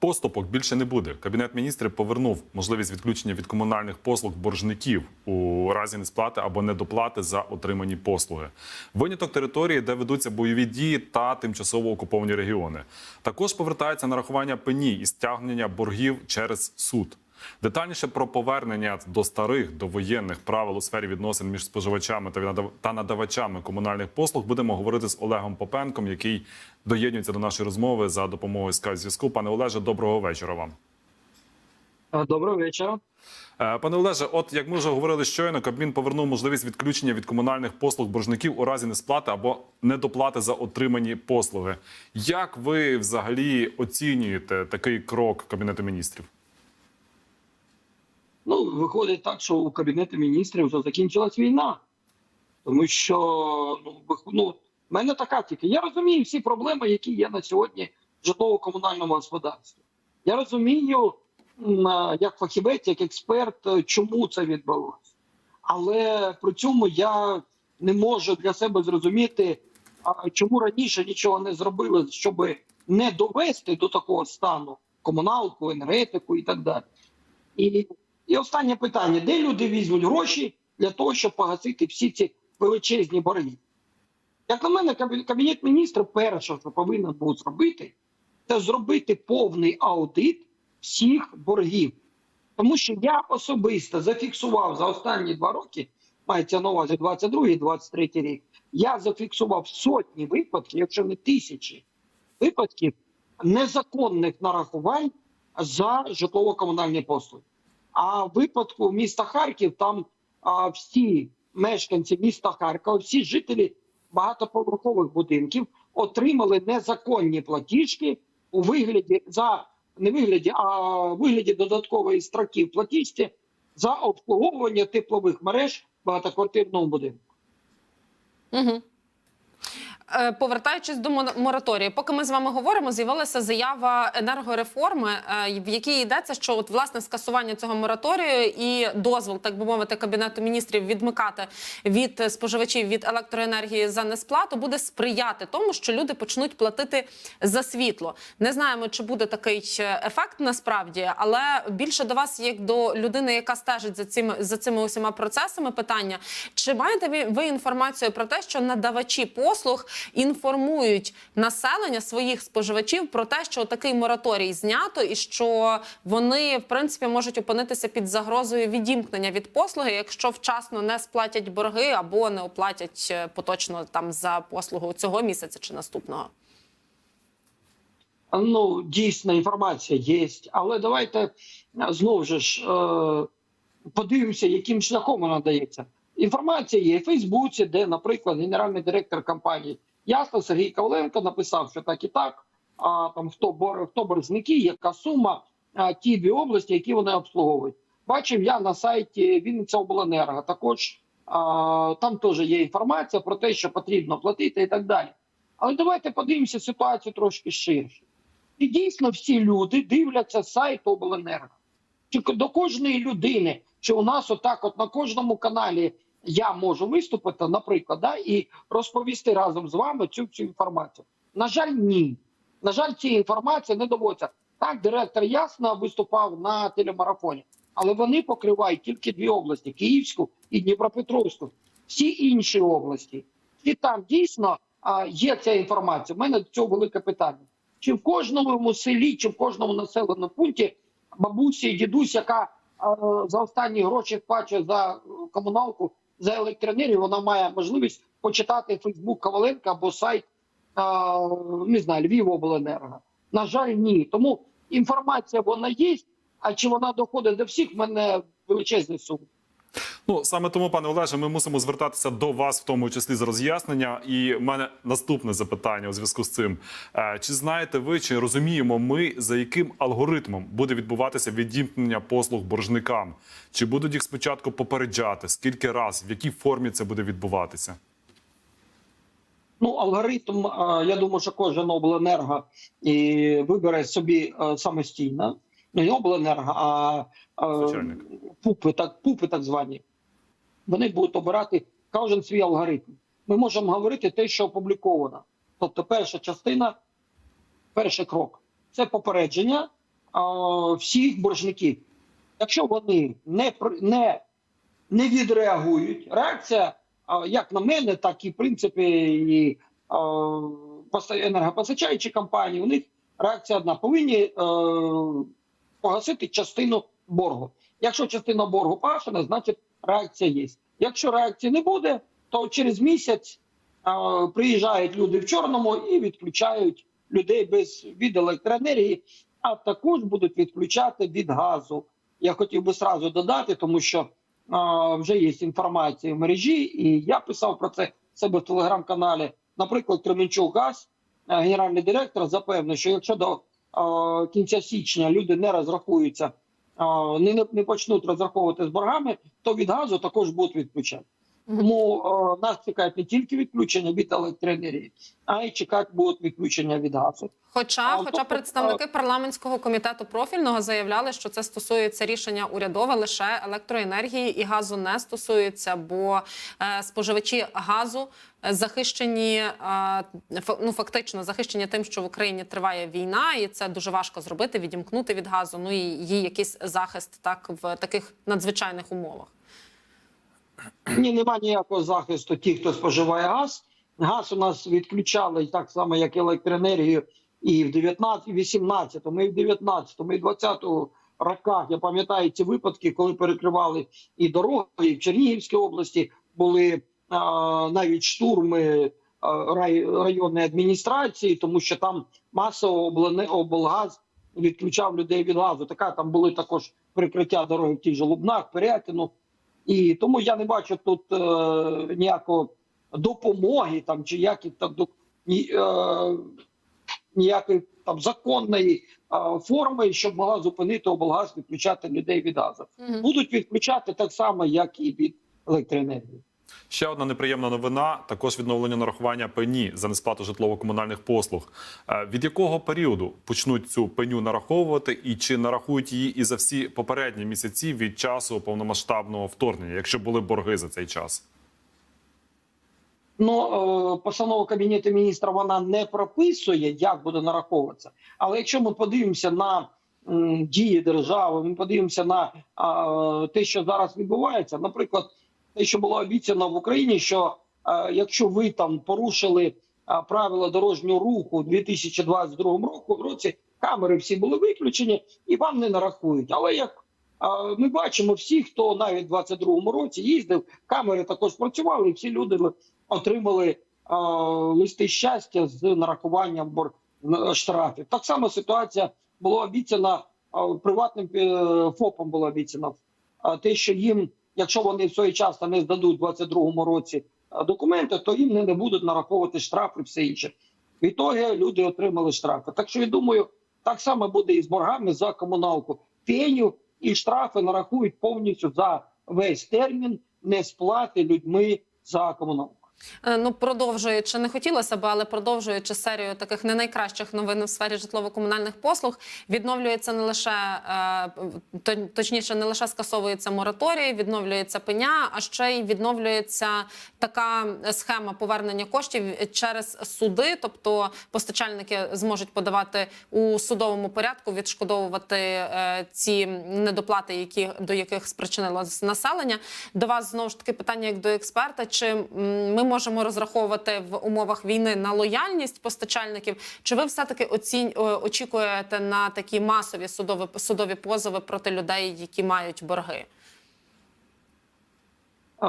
Поступок більше не буде. Кабінет міністрів повернув можливість відключення від комунальних послуг боржників у разі несплати або недоплати за отримані послуги. Виняток території, де ведуться бойові дії та тимчасово окуповані регіони. Також повертається нарахування пені і стягнення боргів через суд. Детальніше про повернення до старих довоєнних правил у сфері відносин між споживачами та надавачами комунальних послуг будемо говорити з Олегом Попенком, який доєднується до нашої розмови за допомогою скайп-зв'язку. Пане Олеже, доброго вечора вам. Доброго вечора. Е, Пане Олеже, от як ми вже говорили щойно, Кабмін повернув можливість відключення від комунальних послуг боржників у разі несплати або недоплати за отримані послуги. Як ви взагалі оцінюєте такий крок Кабінету міністрів? Ну, виходить так, що у Кабінеті міністрів вже закінчилась війна. Тому що ну, ну, в мене така тільки. Я розумію всі проблеми, які є на сьогодні в житлово-комунальному господарстві. Я розумію, як фахівець, як експерт, е, чому це відбулося. Але при цьому я не можу для себе зрозуміти, чому раніше нічого не зробили, щоб не довести до такого стану комуналку, енергетику і так далі. І, і останнє питання: де люди візьмуть гроші для того, щоб погасити всі ці величезні борги? Як на мене, кабінет міністрів перше, що повинен був зробити, це зробити повний аудит всіх боргів. Тому що я особисто зафіксував за останні два роки, мається на увазі 22-23 рік, я зафіксував сотні випадків, якщо не тисячі випадків незаконних нарахувань за житлово-комунальні послуги. А в випадку міста Харків там а, всі мешканці міста Харкова, всі жителі багатоповерхових будинків отримали незаконні платіжки у вигляді за не вигляді, а вигляді додаткової строки в платіжці за обслуговування теплових мереж в багатоквартирному будинку. Угу. Е, Повертаючись до мораторію, поки ми з вами говоримо, з'явилася заява енергореформи, е, в якій йдеться, що от власне скасування цього мораторію і дозвол, так би мовити, кабінету міністрів відмикати від споживачів від електроенергії за несплату буде сприяти тому, що люди почнуть платити за світло. Не знаємо, чи буде такий ефект насправді, але більше до вас, як до людини, яка стежить за цими за цими усіма процесами, питання: чи маєте ви інформацію про те, що надавачі послуг інформують населення своїх споживачів про те, що такий мораторій знято, і що вони в принципі можуть опинитися під загрозою відімкнення від послуги, якщо вчасно не сплатять борги або не оплатять е, поточно там за послугу цього місяця чи наступного? Ну, дійсно, інформація є, але давайте е, знову ж е, подивимося, яким шляхом вона дається. Інформація є в Фейсбуці, де, наприклад, генеральний директор компанії Ясно Сергій Коваленко написав, що так і так. А там хто бор, хто боржники, яка сума, а, ті дві області, які вони обслуговують. Бачив я на сайті Вінниця обленерго. Також а, там теж є інформація про те, що потрібно платити і так далі. Але давайте подивимося ситуацію трошки ширше. І дійсно всі люди дивляться сайт обленерго. Чи до кожної людини, чи у нас отак, от на кожному каналі я можу виступити, наприклад, да, і розповісти разом з вами цю цю інформацію. На жаль, ні. На жаль, ці інформації не доводиться. Так, директор ясно виступав на телемарафоні, але вони покривають тільки дві області: Київську і Дніпропетровську. Всі інші області. І там дійсно а, є ця інформація. У мене до цього велике питання. Чи в кожному селі, чи в кожному населеному пункті бабусі дідусь, яка е, за останні гроші сплачує за е, комуналку, за електроенергію, вона має можливість почитати Фейсбук Коваленка або сайт е, не знаю, Львівобленерго. На жаль, ні. Тому інформація вона є, а чи вона доходить до всіх, в мене величезний сум. Ну саме тому, пане Олеже, ми мусимо звертатися до вас, в тому числі з роз'яснення. І в мене наступне запитання у зв'язку з цим: Е, чи знаєте ви, чи розуміємо ми, за яким алгоритмом буде відбуватися відімкнення послуг боржникам? Чи будуть їх спочатку попереджати? Скільки раз, в якій формі це буде відбуватися? Ну, алгоритм, е, я думаю, що кожен обленерго і вибере собі е, самостійно. Ну, не обленерго, а пупи, так, пупи так звані. Вони будуть обирати кожен свій алгоритм. Ми можемо говорити те, що опубліковано. Тобто, перша частина, перший крок це попередження всіх боржників. Якщо вони не, не, не відреагують, реакція, а, як на мене, так і в принципі і а, поста- енергопостачаючі компанії, у них реакція одна: повинні е, погасити частину боргу. Якщо частина боргу погашена, значить реакція є. Якщо реакції не буде, то через місяць а, приїжджають люди в чорному і відключають людей без від електроенергії, а також будуть відключати від газу. Я хотів би сразу додати, тому що а, вже є інформація в мережі, і я писав про це в себе в телеграм-каналі. Наприклад, Кременчук Газ, генеральний директор, запевнив, що якщо до а, кінця січня люди не розрахуються, не, почнуть розраховувати з боргами, то від газу також будуть відключати. Тому е, нас чекають не тільки відключення від електроенергії, а й чекати будуть відключення від газу. Хоча, А, хоча тобто, представники парламентського комітету профільного заявляли, що це стосується рішення урядове лише електроенергії і газу не стосується, бо е, споживачі газу е, захищені е, ну фактично захищені тим, що в Україні триває війна, і це дуже важко зробити, відімкнути від газу. Ну і є якийсь захист так в таких надзвичайних умовах. Ні, немає ніякого захисту тих, хто споживає газ. Газ у нас відключали так само, як електроенергію, і в 19, і в 18, і в 19, і в 20 роках. Я пам'ятаю ці випадки, коли перекривали і дороги, і в Чернігівській області були а, навіть штурми рай, районної адміністрації, тому що там масово облгаз відключав людей від газу. Така там були також перекриття дороги в тих же Лубнах, Пирятину. І тому я не бачу тут е, ніякої допомоги там чи які там до ні, е, ніякої там законної е, форми, щоб могла зупинити облгаз відключати людей від газу. Угу. Будуть відключати так само, як і від електроенергії. Ще одна неприємна новина: також відновлення нарахування пені за несплату житлово-комунальних послуг. Е, Від якого періоду почнуть цю пеню нараховувати, і чи нарахують її і за всі попередні місяці від часу повномасштабного вторгнення, якщо були борги за цей час? Ну, е, постанова Кабінету міністрів вона не прописує, як буде нараховуватися. Але якщо ми подивимося на дії держави, ми подивимося на те, що зараз відбувається, наприклад, те, що було обіцяно в Україні, що е, якщо ви там порушили а, правила дорожнього руху у 2022 року, році камери всі були виключені і вам не нарахують. Але як а, ми бачимо, всі, хто навіть в 2022 році їздив, камери також працювали, і всі люди отримали а, листи щастя з нарахуванням бор штрафів. Так само ситуація була обіцяна приватним е, ФОПам. Було обіцяно те, що їм, якщо вони своєчасно не здадуть у 2022 році документи, то їм не будуть нараховувати штрафи і все інше. В ітогі люди отримали штрафи. Так що я думаю, так само буде і з боргами за комуналку. Пеню і штрафи нарахують повністю за весь термін несплати людьми за комуналку. Е, Ну, продовжуючи, не хотілося б, але продовжуючи серію таких не найкращих новин в сфері житлово-комунальних послуг, відновлюється не лише е, точніше, не лише скасовується мораторій, відновлюється пеня, а ще й відновлюється така схема повернення коштів через суди. Тобто постачальники зможуть подавати у судовому порядку, відшкодовувати е, ці недоплати, які до яких спричинило населення. До вас знову ж таки питання як до експерта: чи ми можемо розраховувати в умовах війни на лояльність постачальників? Чи ви все таки оцінь е, очікуєте на такі масові судові судові позови проти людей, які мають борги? Е,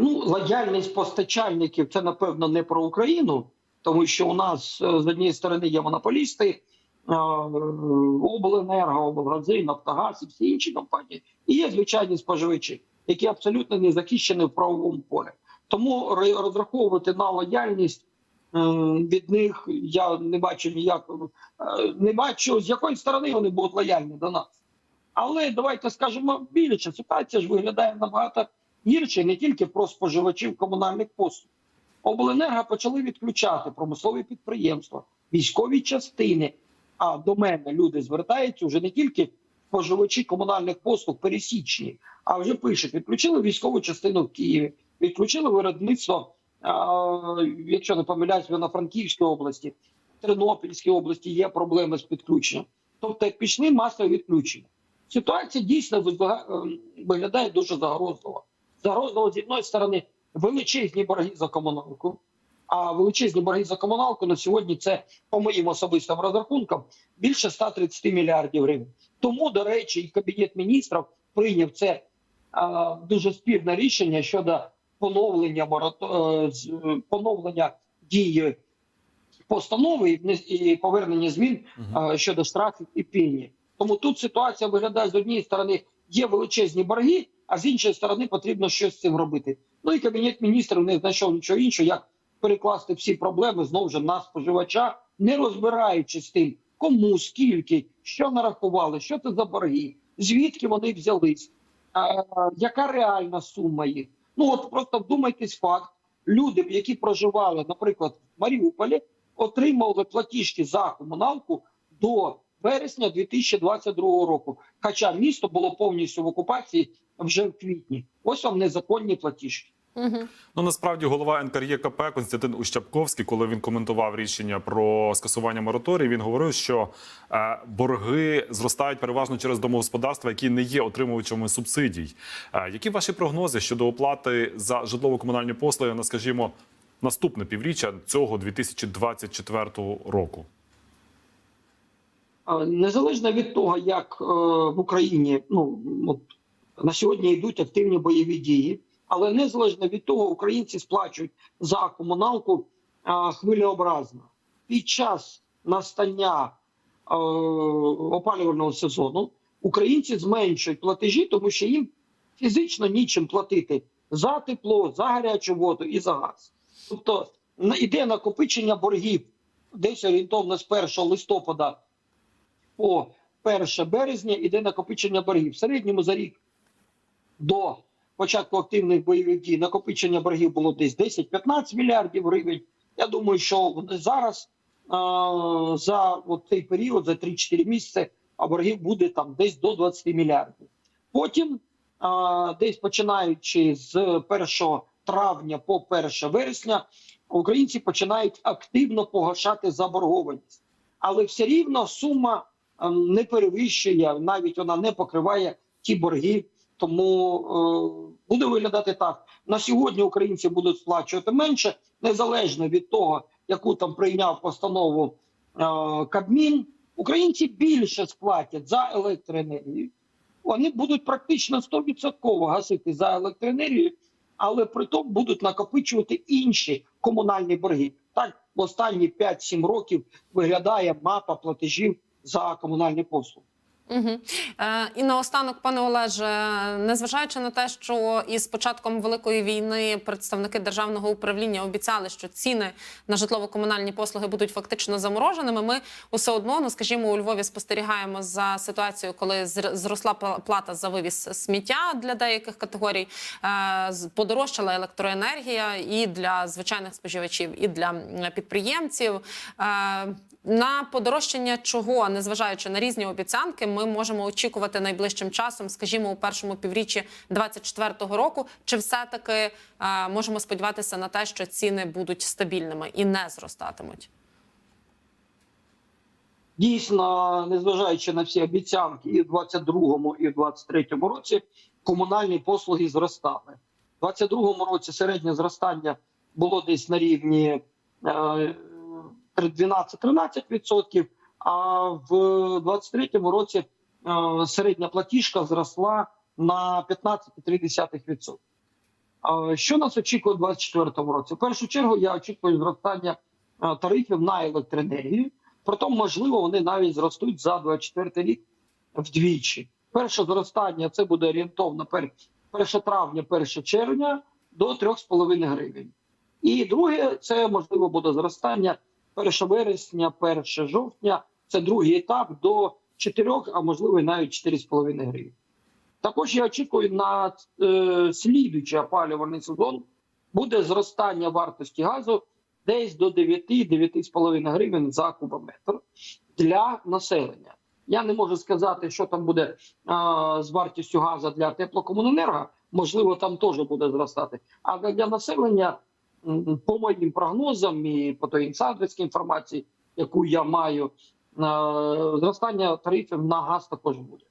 ну, лояльність постачальників це напевно не про Україну, тому що у нас е, з однієї сторони є монополісти, обленерго, облгази, Нафтогаз і всі інші компанії. І є звичайні споживачі, які абсолютно не захищені в правовому полі. Тому розраховувати на лояльність е, від них я не бачу ніякого, е, не бачу з якої сторони вони будуть лояльні до нас. Але давайте скажемо більше. Ситуація ж виглядає набагато гірше не тільки про споживачів комунальних послуг. Обленерго почали відключати промислові підприємства, військові частини. А до мене люди звертаються вже не тільки споживачі комунальних послуг пересічні, а вже пишуть: відключили військову частину в Києві, відключили виробництво, якщо не помиляюсь, в Івано-Франківській області, Тернопільській області є проблеми з підключенням. Тобто пішли масові відключення. Ситуація дійсно ем, виглядає дуже загрозливо. Загрозливо з однієї сторони величезні борги за комуналку. А величезні борги за комуналку на сьогодні це по моїм особистим розрахункам більше 130 мільярдів гривень. Тому, до речі, і кабінет міністрів прийняв це а, дуже спірне рішення щодо поновлення е, е, поновлення дії постанови і повернення змін е, щодо штрафів і пені. Тому тут ситуація виглядає з однієї сторони, є величезні борги, а з іншої сторони потрібно щось з цим робити. Ну і кабінет міністрів не знайшов нічого іншого, як перекласти всі проблеми знову ж на споживача, не розбираючись з тим, кому, скільки, що нарахували, що це за борги, звідки вони взялись, яка реальна сума їх. Ну от просто вдумайтесь факт. Люди, які проживали, наприклад, в Маріуполі, отримали платіжки за комуналку до вересня 2022 року. Хоча місто було повністю в окупації вже в квітні. Ось вам незаконні платіжки. Угу. Ну насправді голова НКРЄКП Константин Ущапковський, коли він коментував рішення про скасування мораторію, він говорив, що е, борги зростають переважно через домогосподарства, які не є отримувачами субсидій. Е, які ваші прогнози щодо оплати за житлово-комунальні послуги на, скажімо, наступне півріччя цього 2024 року? Незалежно від того, як е, в Україні ну от, на сьогодні йдуть активні бойові дії, але незалежно від того, українці сплачують за комуналку хвилеобразно. Під час настання е, опалювального сезону українці зменшують платежі, тому що їм фізично нічим платити за тепло, за гарячу воду і за газ. Тобто іде накопичення боргів десь орієнтовно з 1 листопада по 1 березня іде накопичення боргів. В середньому за рік до початку активних бойових дій накопичення боргів було десь 10-15 мільярдів гривень. Я думаю, що зараз за от цей період, за 3-4 місяці, а боргів буде там десь до 20 мільярдів. Потім, десь починаючи з 1 травня по 1 вересня, українці починають активно погашати заборгованість. Але все рівно сума не перевищує, навіть вона не покриває ті борги. Тому е, буде виглядати так: на сьогодні українці будуть сплачувати менше, незалежно від того, яку там прийняв постанову е, Кабмін. Українці більше сплатять за електроенергію. Вони будуть практично 100% гасити за електроенергію, але при тому будуть накопичувати інші комунальні борги. Так в останні 5-7 років виглядає мапа платежів за комунальні послуги. Угу. Е, і наостанок, пане Олеже, незважаючи на те, що із початком великої війни представники державного управління обіцяли, що ціни на житлово-комунальні послуги будуть фактично замороженими. Ми усе одно, ну скажімо, у Львові спостерігаємо за ситуацією, коли зр- зросла плата за вивіз сміття для деяких категорій, е, подорожчала електроенергія і для звичайних споживачів, і для підприємців. Е, на подорожчання чого, незважаючи на різні обіцянки, ми можемо очікувати найближчим часом, скажімо, у першому півріччі 2024 року. Чи все-таки е, можемо сподіватися на те, що ціни будуть стабільними і не зростатимуть? Дійсно, незважаючи на всі обіцянки, і в 22-му, і в 23-му році комунальні послуги зростали. У 22-му році середнє зростання було десь на рівні е, 12-13%, а в 23-му році е, середня платіжка зросла на 15,3%. Е, Що нас очікує у 2024 році? В першу чергу я очікую зростання е, тарифів на електроенергію. Притом, можливо, вони навіть зростуть за 24 рік вдвічі. Перше зростання це буде орієнтовно 1 травня, 1 червня до 3,5 гривень. І друге, це можливо буде зростання 1 вересня, 1 жовтня. Це другий етап до 4, а можливо і навіть 4,5 гривень. Також я очікую на е, слідуючий опалювальний сезон буде зростання вартості газу десь до 9-9,5 гривень за кубометр для населення. Я не можу сказати, що там буде а, з вартістю газу для теплокомуненерго. Можливо, там теж буде зростати. Але для населення, по моїм прогнозам і по той інсайдерській інформації, яку я маю, зростання тарифів на газ також буде.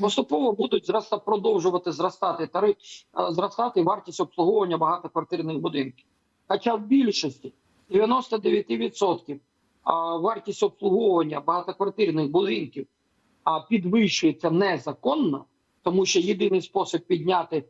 Поступово будуть зроста продовжувати зростати тариф, е, зростати вартість обслуговування багатоквартирних будинків. Хоча в більшості 99% вартість обслуговування багатоквартирних будинків підвищується незаконно, тому що єдиний спосіб підняти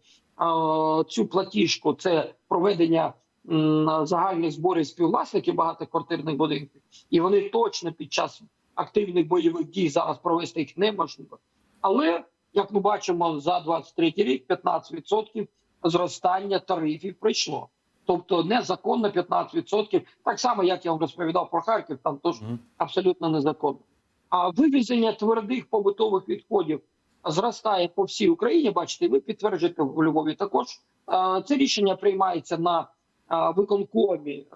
цю платіжку це проведення м, загальних зборів співвласників багатоквартирних будинків, і вони точно під час активних бойових дій зараз провести їх неможливо. Але як ми бачимо, за 23 рік 15% зростання тарифів прийшло. Тобто незаконно 15%, так само як я вам розповідав про Харків, там теж абсолютно незаконно. А вивезення твердих побутових відходів зростає по всій Україні. Бачите, ви підтверджуєте в Львові також. Це рішення приймається на виконкомі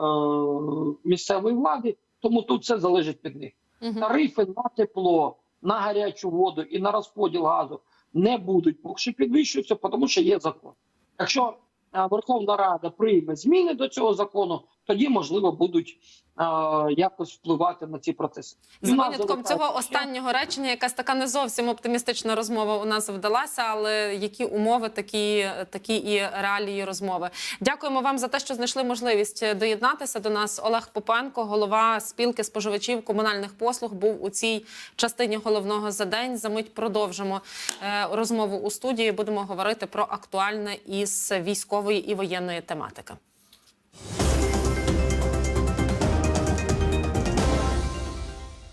місцевої влади, тому тут все залежить від них. Тарифи на тепло, на гарячу воду і на розподіл газу не будуть поки що підвищуватися, тому що є закон. Якщо Верховна Рада прийме зміни до цього закону, тоді можливо будуть е, якось впливати на ці процеси. З винятком цього останнього речення, якась така не зовсім оптимістична розмова у нас вдалася, але які умови, такі, такі і реалії розмови. Дякуємо вам за те, що знайшли можливість доєднатися до нас. Олег Попенко, голова спілки споживачів комунальних послуг, був у цій частині головного за день. За мить продовжимо е, розмову у студії. Будемо говорити про актуальне із військової і воєнної тематики.